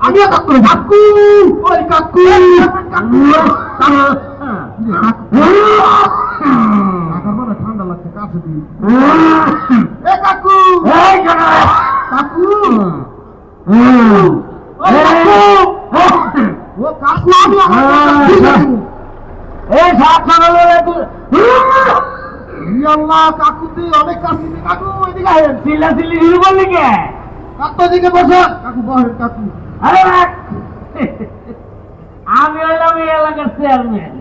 আমিও কাকু কাকু! ওই কাকু! ঠান্ডা লাগছে কাছে দিই কাকু! কাকু ওই কাকু ও কাকু আমি আমার এই সাত সকালে তুই আল্লাহ কাকু অনেক কাশি কাকু এদিকে আহেন। চিল্লা চিল্লি শুরু করলি কে? কাকু দিকে বসে। কাকু বহেন কাকু। আরে রাখ। আমি হইলাম এই এলাকার চেয়ারম্যান।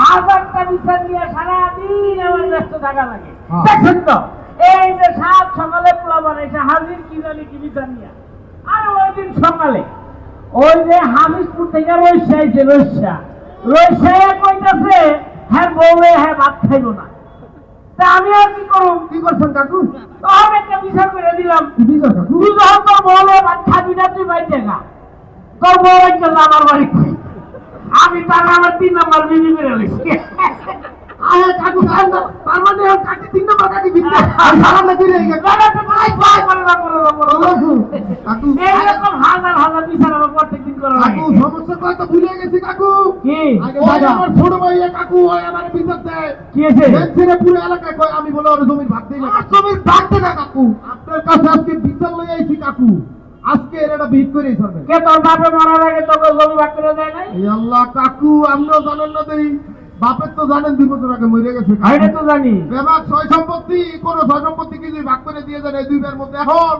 হাজারটা বিচার নিয়ে সারাদিন আমার ব্যস্ত থাকা লাগে। হ্যাঁ। দেখছেন তো? এই যে সাত সকালে প্লাবন এসে হাজির কি জানি কি বিচার নিয়ে। আর ওই দিন সকালে ওই যে হামিদপুর থেকে রইসা আইছে রইসা রইসা কইতাছে হ্যাঁ বউরে হ্যাঁ ভাত খাইব না। তা আমি আর কি করুম কি করছেন কাকু? তখন একটা বিচার করে দিলাম। বিচার কাকু? তুই যখন তোর বউরে ভাত খাবি না তুই বাইতে খা তোর বউ একটা আমার বাড়ি আমি তার আমার তিন নাম্বার বিবি করে লইছি। আরে কাকু তার মানে ও তিন নম্বর কাকি বিদ্যা আর সারা না দিলে গেছে কাকু কাকু। এইরকম হাজার হাজার বিচার আমার প্রত্যেকদিন করা কাকু সমস্যা কয় তো ভুলে গেছি কাকু। কি? আমার ছোট ভাই কাকু ওই আমার বিচার দেয় কি আছে ছেড়ে পুরো এলাকায় কয় আমি বলে ওর জমির ভাগ দিই না জমির ভাগ দে না কাকু। আপনার কাছে আজকে বিচার লই আইছি কাকু। আজকে এর একটা ভিড় করে সরবে কে তোর বাপে মরার আগে তোকে জমি ভাগ করে দেয় নাই? এই আল্লাহ কাকু আপনিও জানেন না দেই। বাপের তো জানেন দুই বছর আগে মরে গেছে। তো জানি। বেবাক ছয় সম্পত্তি কোন ছয় সম্পত্তি কি যদি ভাগ করে দিয়ে দেন এই দুই ভাইয়ের মধ্যে। এখন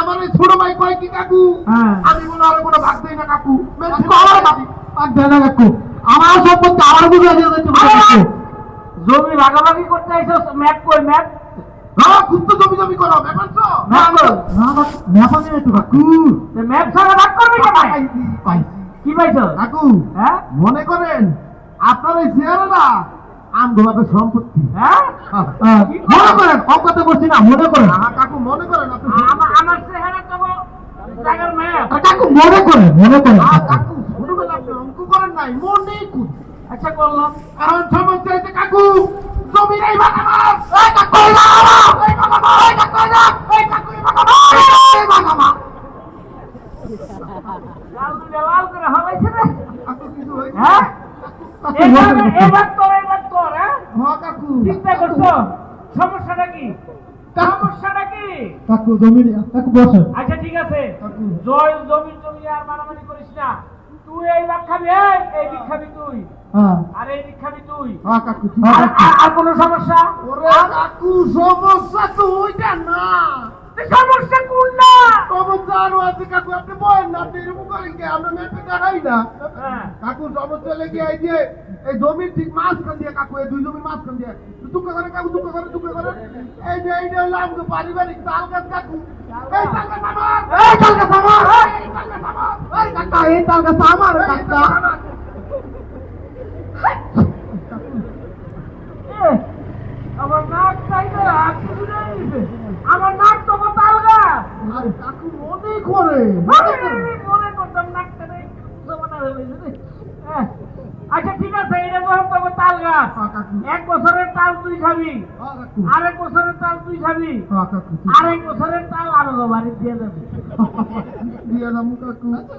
আমার ছোট ভাই কয় কি কাকু? হ্যাঁ। আমি বলে আর কোনো ভাগ দেই না কাকু। ভাগ? না কাকু আমার সম্পত্তি আমার জমি ভাগাভাগি করতে আইছো ম্যাপ কই ম্যাপ। হ্যাঁ হ্যাঁ? মনে করেন আপনার এই আমগোলাপের সম্পত্তি। হ্যাঁ? মনে করেন অজ্ঞাত না মনে করেন। কাকু মনে করেন আমার চেহারা তো কাকু মনে করেন মনে করেন। কাকু। আপনি অঙ্ক করেন নাই মনেই করি আচ্ছা করলাম। কারণ সমস্যা হয়েছে কাকু জমি নেই ভাগাবার এই কাকু এই ভাগাবার এই কাকু এই কাকু এই ভাগাবার এই ভাগাবার লাল দুইটা লাল করে হলাইছে রে। কাকু কিছু হয়েছে? হ্যাঁ? এবার এবার তোর এবার তোর হ্যাঁ? হ্যাঁ কাকু। চিন্তা করছ? সমস্যাটা কি? সমস্যাটা কি? কাকু জমি কাকু বসে। আচ্ছা ঠিক আছে। জয় জমি জমি আর মারামারি করিস না। তুই এই ভাগ খাবি এই, এই দিক খাবি তুই। হ্যাঁ। আর এই দিক খাবি তুই। হ্যাঁ কাকু আর কোনো সমস্যা? ওরে কাকু সমস্যা তো ওইটা না। সমস্যা কোন না? সমস্যা আরও আছে কাকু আপনি বলেন না আপনি এরকম করেন কি? আমরা মেপে দেখাই না। হ্যাঁ। কাকু সমস্যা লেগে এই যে এই জমির ঠিক মাঝখান দিয়ে কাকু এই দুই জমির মাঝখান দিয়ে। দুঃখ করে কাকু দুঃখ করে দুঃখ করে। এই যে এইটা হলো আমাকে পারিবারিক তাল গাছ কাকু। এই তাল গাছ আমার। এই তাল গাছ আমার। এই তাল গাছ আমার। এই কাকা এই তাল আমার নাক নিয়েছে আমার নাক তো তাল গাছ আরে কাকু মনে করে মনে করতাম নাকটা জমানা হয়ে গেছে। হ্যাঁ। আচ্ছা ঠিক আছে এটা যখন তবে তাল গাছ। এক বছরের তাল তুই খাবি আরেক বছরের তাল তুই খাবি আরেক বছরের তাল আরও বাড়ি দিয়ে কাকু।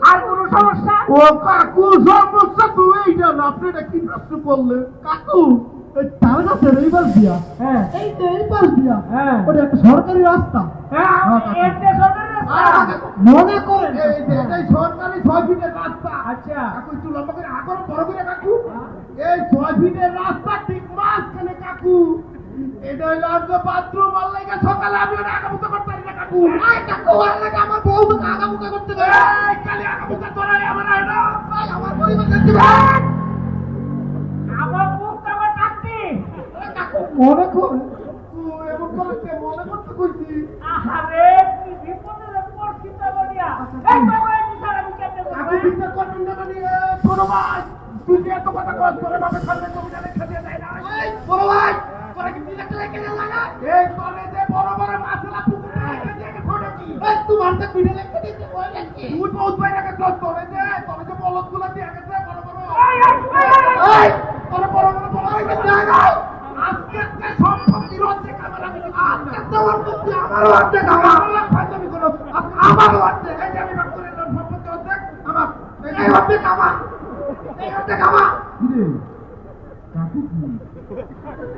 আর কোনো সমস্যা? ও কাকু সমস্যা তো এইটা না আপনি এটা কি প্রশ্ন করলেন? কাকু হ্যাঁ। এই হ্যাঁ। ওটা একটা সরকারি রাস্তা। হ্যাঁ। মনে করেন এই সরকারি ছয় ফিটের রাস্তা। আচ্ছা। কাকু একটু লম্বা করে আগর বড় করে কাকু। এই ছয় ফিটের রাস্তা ঠিক মাঝখানে কাকু। এটা হইল আজকে বাথরুম আর লাগে সকালে আমি আগামুখা করতে পারি না কাকু। আই কাকু আর লাগে আমার বউ তো আগামুখা করতে পারে এই কালি আগামুখা তোরা আমার ভাই আমার পরিবার দেখতে আমার মুখ আমার টাকতি মনে কর তুই এমন করতে মনে করতে কইছি আহারে কি বিপদে রে পড়ছি তা বলিয়া এই বাবা এই বিচার আমি কেমনে কাকু করব মানে ভাই তুই এত কথা কস করে অর্ধেক আমার আল্লাহ ফাজলামি করো আ- আমারও অর্ধেক এই যে আমি ভাগ করে নিলাম সম্পত্তি অর্ধেক আমার এই অর্ধেক আমার এই অর্ধেক আমার কিরে কাকু কি হুম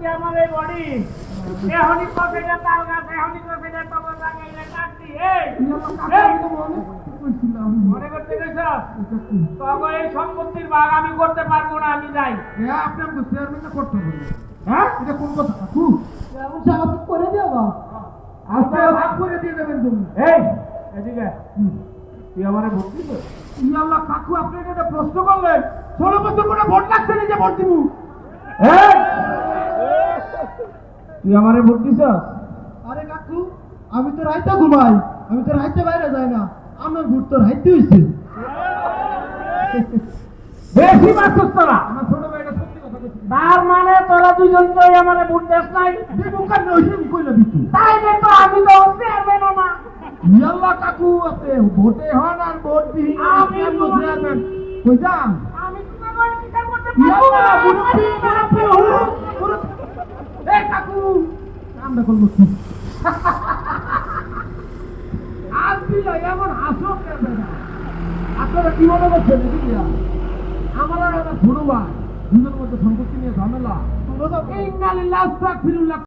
কি আমার এই বডি? এখনই কফিটা তাল গাছ এখনই কফিটা তখন লাগাইলে কাটছি এই এই, মনে করতে গেছ তখন এই সম্পত্তির ভাগ আমি করতে পারব না আমি যাই। আপনি আমাকে চেয়ারম্যানটা করতে হবে হ্যাঁ? এটা কোন কথা? করে দেবো আজকে ভাগ করে দিয়ে দেবেন তুমি এই এদিকে। তুই আমারে কাকু আপনি এটা প্রশ্ন করলেন ষোলো বছর করে ভোট লাগছে না যে ভোট দিব? এই! তুই আমারে ভোট দিস আরে কাকু আমি তো রাইতে ঘুমাই আমি তো রাইতে বাইরে যাই না। আমার ভোট তো রাইতে হয়েছে বেশি তোরা। আমার ছোট ভাইটা সত্যি কথা তার মানে তোরা দুজন তো আমার ভোট দেস নাই? আমি কইলা তাই? যে তো আমি তো চেয়ারম্যান না। ইয়াল্লাহ কাকু আপনি ভোটে হন আর ভোট আমি আমি তোমার- চেয়ারম্যান কই যান? আমি তোমার বিচার করতে পারব মুরব্বি কাকু আমরা করব কি এমন হাসো কেন আপনারা কি মনে করছেন আমার একটা ছোট ভাই। দুজনের মধ্যে সম্পত্তি নিয়ে ঝামেলা।